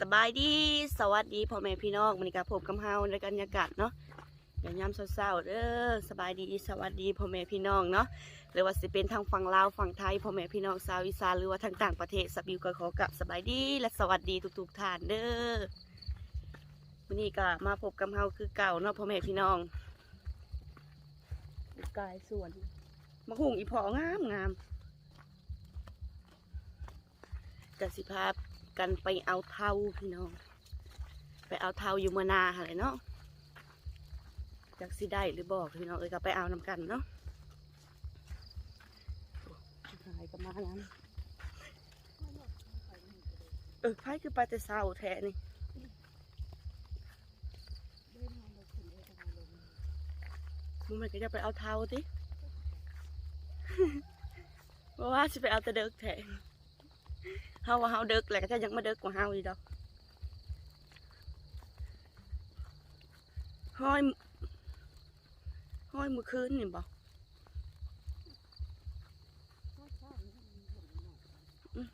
สบายดีสวัสดีพ่อแม่พี่น้องมันกับผมกำเฮาในกันยากาศเนาะอย่ายามเศร้าๆเด้อสบายดีสวัสดีพ่อแม่พี่น้องเนาะหรือว่าสิเป็นทางฝั่งลาวฝั่งไทยพ่อแม่พี่น้องชาวอีสานหรือว่าทางต่างประเทศสบิวก็ขอกับสบายดีและสวัสดีทุกๆท่านเด้อวันนี้ก็มาพบกับเฮาคือเก่าเนาะพ่อแม่พี่น้องกายสวนมะหุงอีพองามงามกสิภาพ กันไปเอาเท่าพี่น้อง ไปเอาเท่าอยู่เมื่อนาอะไรเนาะจากสิได้หรือบอกพี่น้องเอ้ยก็ไปเอานำกันเนาะหายก็มางั้นเออไพ่คือไปแต่เศร้าแท้นี่มึงมันก็จะไปเอาเท่าติเพราะว่าจะไปเอาแต่เด็กแท้ เฮาว่าเฮาเดึกแหละก็จะยังไมาเดึกกว่าเฮาอีกดอกห้อยห้อยมือคืนนี่บอืม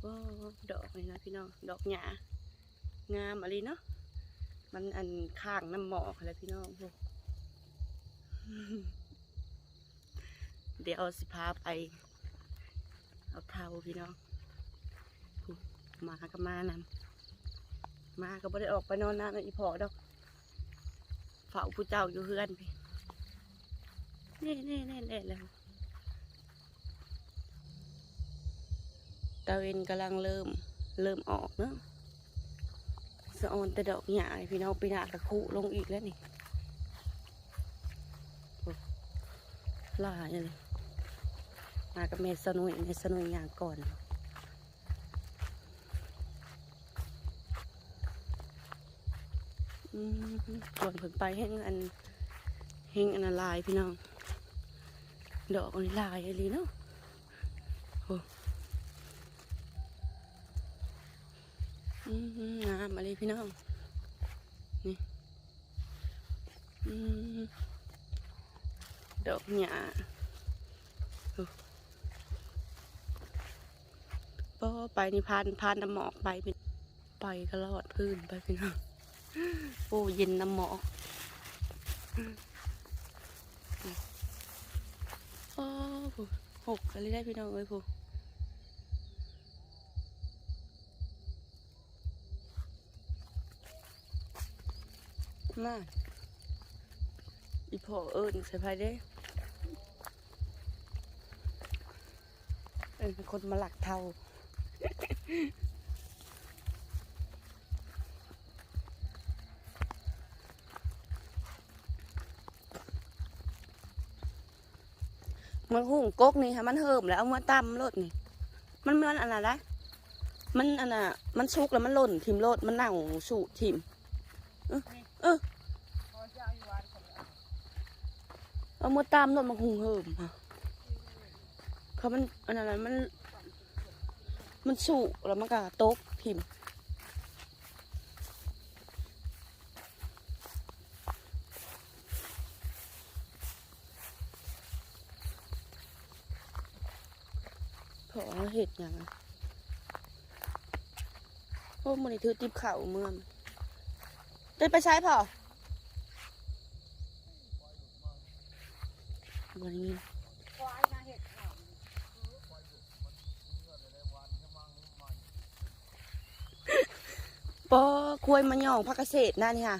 โอ้ดอกนี่นะพี่น้อง ดอกหญ้างามอะไรเนาะ มันอันข้างน้ำหมอกอะไรพี่น้องโอ้ เดี๋ยวสิพาไป เอาเท้าพี่น้องมาก็มานำมาก็ไม่ได้ออกไปนอนนานอีพอดอกเฝ้าผู้เจ้าอยู่เฮือนพี่นี่นี่นี่นี่แล้วตะเวนกำลังเริ่มเริ่มออกเนาะสะออนแต่ดอกหญ้าพี่น้องปีหน้ากระคุลงอีกแล้วนี่ลายเลย มากับเมสนุยเมสนุยอย่างก่อนก่อนผลไปแห้งอันแห้งอันละลายพี่น้อง ดอกอันลายอะไรเนาะโอ้งามอะไรพี่น้อง นี่ดอกหญ้าโอ้ ปอไปนี่พานพานน้ำหมอกไปเป็นไปก็รอดพื้นไปพี่น้องโอ้เย็นน้ำหมอกโอ้ผูหกอะไรได้พี่น้องเอ้ยผู้น่าอีพ่อเอิญใส่ไฟได้เอิญเป็นคนมาหลักเทา มันหุ่งกกนี่ค่ะมันเหิมแล้วเอามาตำรถนี่ มันมันอันอะไรมันอันน่ะ มันชุกแล้วมันหล่นทิมรถมันหนั่งสูทิมเออเออเอามาตามรถมาหุงเหิมค่ะเขามันอันนั้นมัน มันสุแล้วมันก็ตกพิมพอเห็ดอย่างโอ้มันถือติบเข่าเมื่องเดินไปใช้พอวันนี้ ปอควยมันย่องพักเกษตรนั่นนี่ค่ะ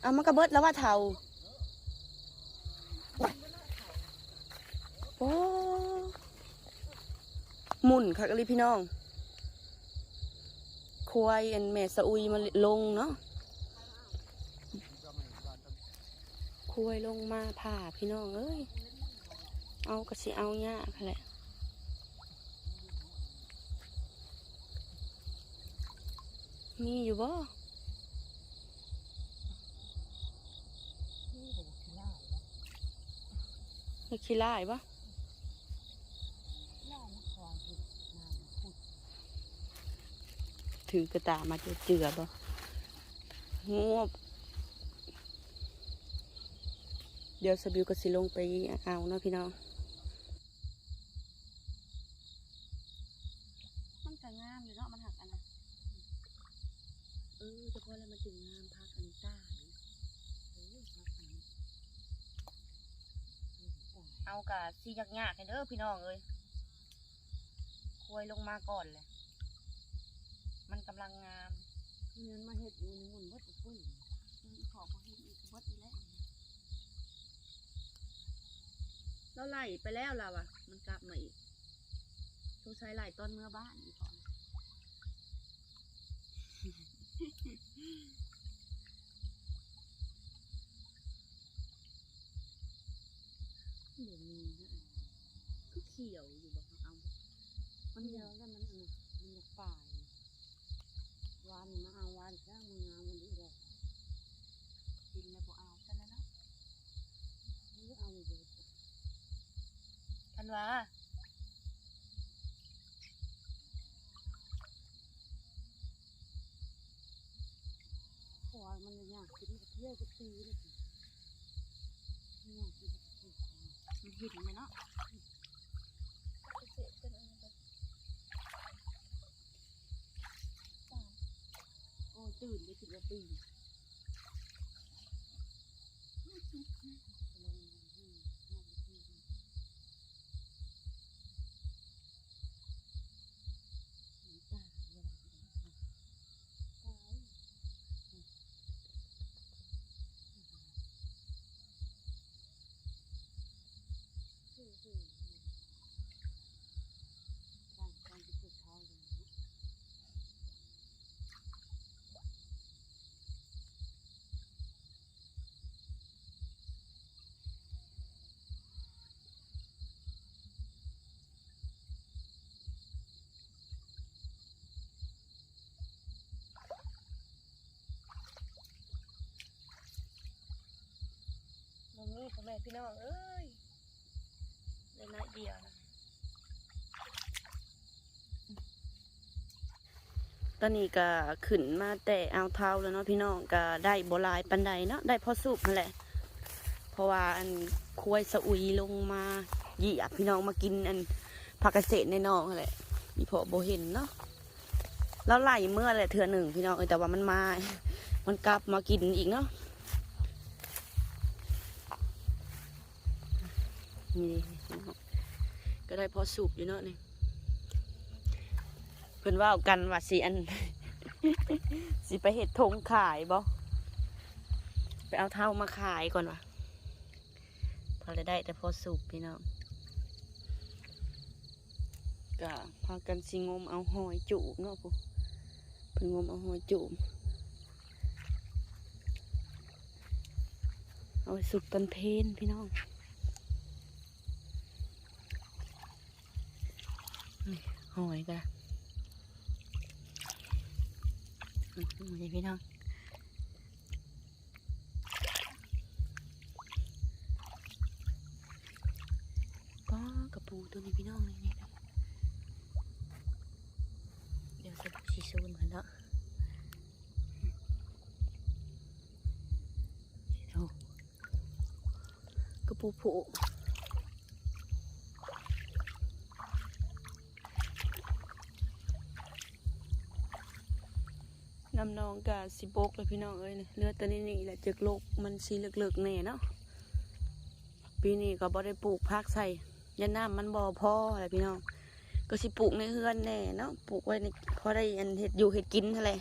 เอามันกระเบิดแล้วว่าเทาปอหมุนค่ะกะลิพี่น้องควยอันแม่สะอุยมาลงเนาะคุยลงมาผ่าพี่น้องเอ้ยเอากระสิเอายากแหละ มีอยู่บ่มีขี้ลายบ่ถือกระตามาเจือเจือบ่งวบเดี๋ยวสบิวก็สิลงไปเอาเนาะพี่น้อง ก็งามอยู่เนาะมันหักอันน่ะ เออเฉพาะแล้วมันถึงงามพักอันนี้ตายเออพักอันนี้เอากะสิยากยากๆให้เด้อพี่น้องเอ้ยควยลงมาก่อนเลย มันกำลังงามเงินมาเฮ็ดอยู่ในหมุนวัดปุ้ยอืมขอพอเห็นอีกวัดอีกแล้วเราไล่ไปแล้วเราอะมันกลับมาอีกสงสัยไล่ตอนเมื่อบ้านอีกก่อน เดี๋ยวมีนะก็เขียวอยู่บอกเอามันเดียวแล้วมันอันน่ะมันอยากป่ายวานนี่มาเอาวานข้างมืองามันดีเลยกินแล้วบ่เอาซะแล้วนะนก็เอาอยู่ทันวา เพราะว่า มันอยากกินกับเที่ยวก็ตีเลยมันอยากกินมันหินไหมเนาะโอ้ยตื่นเลยคิดว่าตื่นลงที่ห้าที่ พ่อแม่พี่น้องเอ้ยเลน้อเดียวนะตอนนี้ก็ขึ้นมาแต่เอาเท้าแล้วเนาะพี่น้องก็ได้โบลายปันใดเนาะได้พอสุกนั่นแหละ เพราะว่าอันควายสะอุยลงมาหยีบพี่น้องมากินอันผักเกษตรในนองแหละมีพอโบเห็นเนาะแล้วไล่เมื่อแหละเทือหนึ่งพี่น้องเออแต่ว่ามันมา มันกลับมากินอีกเนาะ นี่ก็ได้พอสุกอยู่เนาะนี่เพิ่นว่ากันว่าสิอันสิไปเห็ดทงขายบ่ไปเอาเท่ามาขายก่อนวะพอจะได้แต่พอสุกพี่น้องก็พากันสิงมเอาหอยจูบเนาะพูเพิ่นงมเอาหอยจูบเอาสุกตอนเพนพี่น้องนี่ หอยกันนี่พี่น้องป้ากระปูตัวนี้พี่น้องนี่นี่เดี๋ยวจะชีซูนกันเนาะโอ้กระปูโผน้ำน องกะสิบกเลยพี่น้องเอ้ยเนี่ยเลือดตัวนี้นี่แหละจึกโลกมันสีเหลือกๆแน่เนาะปีนี้ก็บ่ได้ปลูกพักใส่ยันน้ำมันบ่อพออะไรพี่น้องก็สิปลูกในเฮือนแน่เนาะปลูกไว้ในพอได้อันเห็ดอยู่เห็ดกินอะไร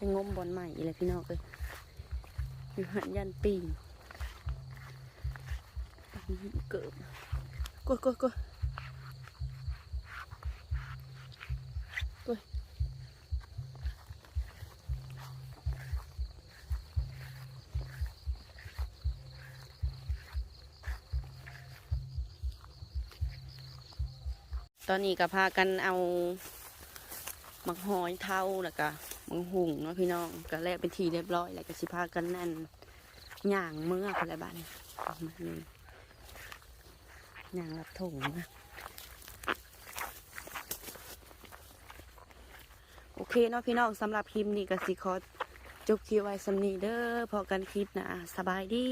ไปงมบอลใหม่เลยพี่น้องเลยอยู่หันยันปีเกิบกดกดกดตอนนี้ก็พากันเอาหมักหอยเท่าแล้วก็ มักหุงเนาะพี่น้องก็แลกเป็นทีเรียบร้อยแล้วก็สิพากันนั่นย่างเมื่ออะไรบ้างมาเลยย่างรับถุงนะโอเคเนาะพี่น้องสำหรับคลิปนี้ก็สิขอจบคลิปไว้สำนีเด้อพอกันคลิปนะสบายดี